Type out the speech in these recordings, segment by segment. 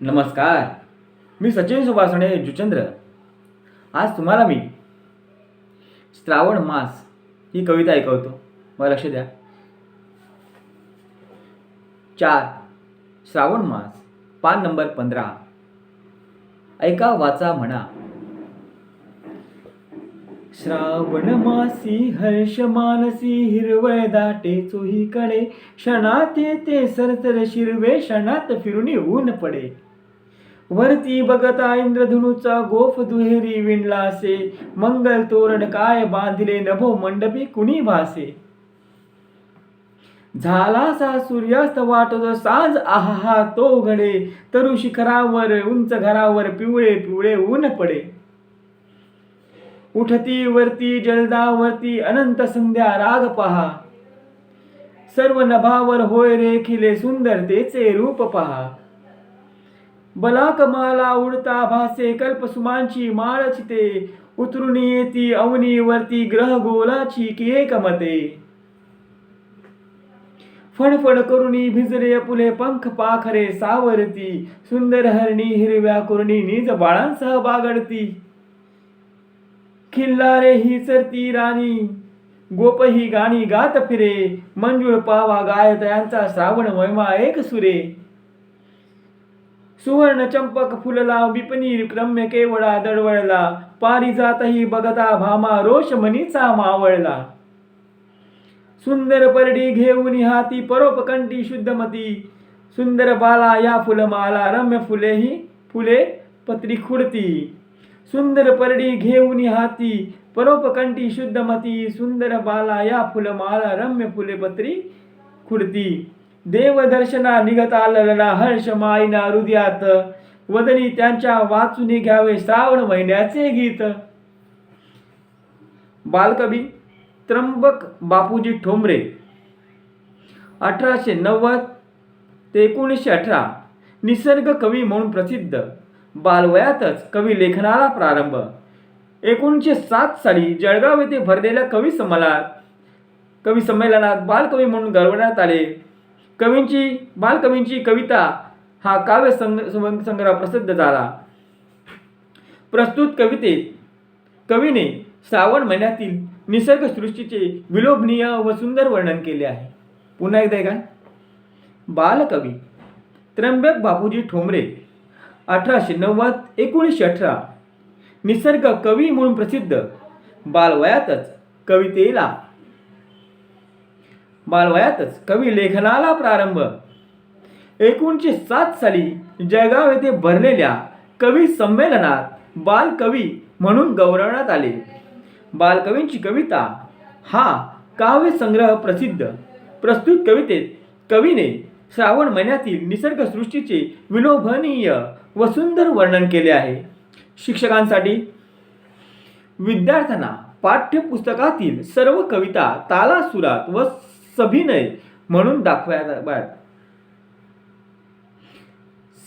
नमस्कार. मी सचिन सुभाषणे जुचंद्र. आज तुम्हाला मी श्रावण मास ही कविता ऐकवतो. मला लक्ष द्या. चार. श्रावण मास पान नंबर पंधरा. ऐका वाचा म्हणा. श्रावण मासी हर्ष मानसी हिरवळ दाटे चोहीकडे क्षणात येते सरसर शिरवे क्षणात फिरून ऊन पडे. वरती बघता इंद्रधनुचा गोफ दुहेरी विणला असे मंगल तोरण काय बांधले नभो मंडपी कुणी भासे. झाला सा सूर्यास्त वाटतो सांज आहा तो घडे तरु शिखरावर उंच घरावर पिवळे पिवळे ऊन पडे. उठती वरती जलदावरती अनंत संध्या राग पहा. सर्व नभावर होय रेखिले सुंदरतेचे रूप पहा. बलाकमाला उडता भासे कल्पसुमांची माळचिते उतरून येती अवनीवरती ग्रह गोलाची की एकमते फडफड करुणी भिजले पुले पंख पाखरे सावरती. सुंदर हरणी हिरव्या कुरणी निज बाळांसह बागडती. खिल्लारे ही सरती राणी. गोप ही गाणी गात फिरे. मंजुळ पावा गायत यांचा श्रावण महिमा एक सुरे. सुवर्ण चंपक फुलला विपनी रम्य केवळा दडवळला. पारिजातही बघता भामा रोष मनीचा मावळला. सुंदर परडी घेऊन हाती परोपकंठी शुद्धमती. सुंदर बाला या फुलमाला रम्य फुले ही फुले पत्री खुडती. सुंदर परडी घेऊन हाती परोपकंठी शुद्धमती सुंदर बाला या फुलमाला रम्य फुले पत्री खुडती. देवदर्शना निघत आलेला हर्ष माईना हृदयात. वदनी त्यांच्या वाचून घ्यावे श्रावण महिन्याचे गीत. बालकवी त्र्यंबक बापूजी ठोंबरे. अठराशे नव्वद ते एकोणीसशे अठरा. निसर्ग कवी म्हणून प्रसिद्ध. बालवयातच कवी लेखनाला प्रारंभ. एकोणीसशे सात साली जळगाव येथे भरलेल्या कवी संमेलनात कवी संमेलनात बालकवी म्हणून गौरवण्यात आले. कवींची बालकवींची कविता हा काव्य संग संग्रह प्रसिद्ध झाला. प्रस्तुत कवितेत कवीने श्रावण महिन्यातील निसर्गसृष्टीचे विलोभनीय व सुंदर वर्णन केले आहे. पुन्हा एकदा का बालकवी त्र्यंबक बापूजी ठोंबरे अठराशे नव्वद एकोणीसशे अठरा. निसर्ग कवी म्हणून प्रसिद्ध. बालवयातच कवितेला. बालवयातच कवी लेखनाला प्रारंभ. एकोणीसशे सात साली जळगाव येथे भरलेल्या कवी संमेलनात बालकवी म्हणून गौरवण्यात आले. बालकवींची कविता हा काव्यसंग्रह प्रसिद्ध. प्रस्तुत कवितेत कवीने श्रावण महिन्यातील निसर्गसृष्टीचे विलोभनीय व सुंदर वर्णन केले आहे. शिक्षकांसाठी विद्यार्थ्यांना पाठ्यपुस्तकातील सर्व कविता तालासुरात व सभिनय म्हणून दाखवाव्यात.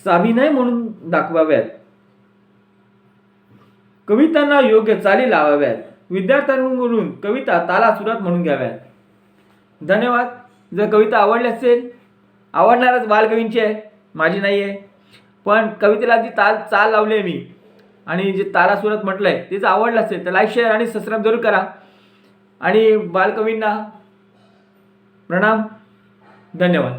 साभिनय म्हणून दाखवाव्यात. कवितांना योग्य चाली लावाव्यात. विद्यार्थ्यांकडून कविता तालासुरात म्हणून घ्याव्यात. धन्यवाद. जर कविता आवडली असेल आवडणारच बालकवींची आहे माझी नाही आहे पण कवितेला जी ताल चाल लावली आहे मी आणि जे तालासुरात म्हटलं आहे ते जर आवडलं असेल तर लाईक शेअर आणि सबस्क्राईब जरूर करा. आणि बालकवींना प्रणाम. धन्यवाद.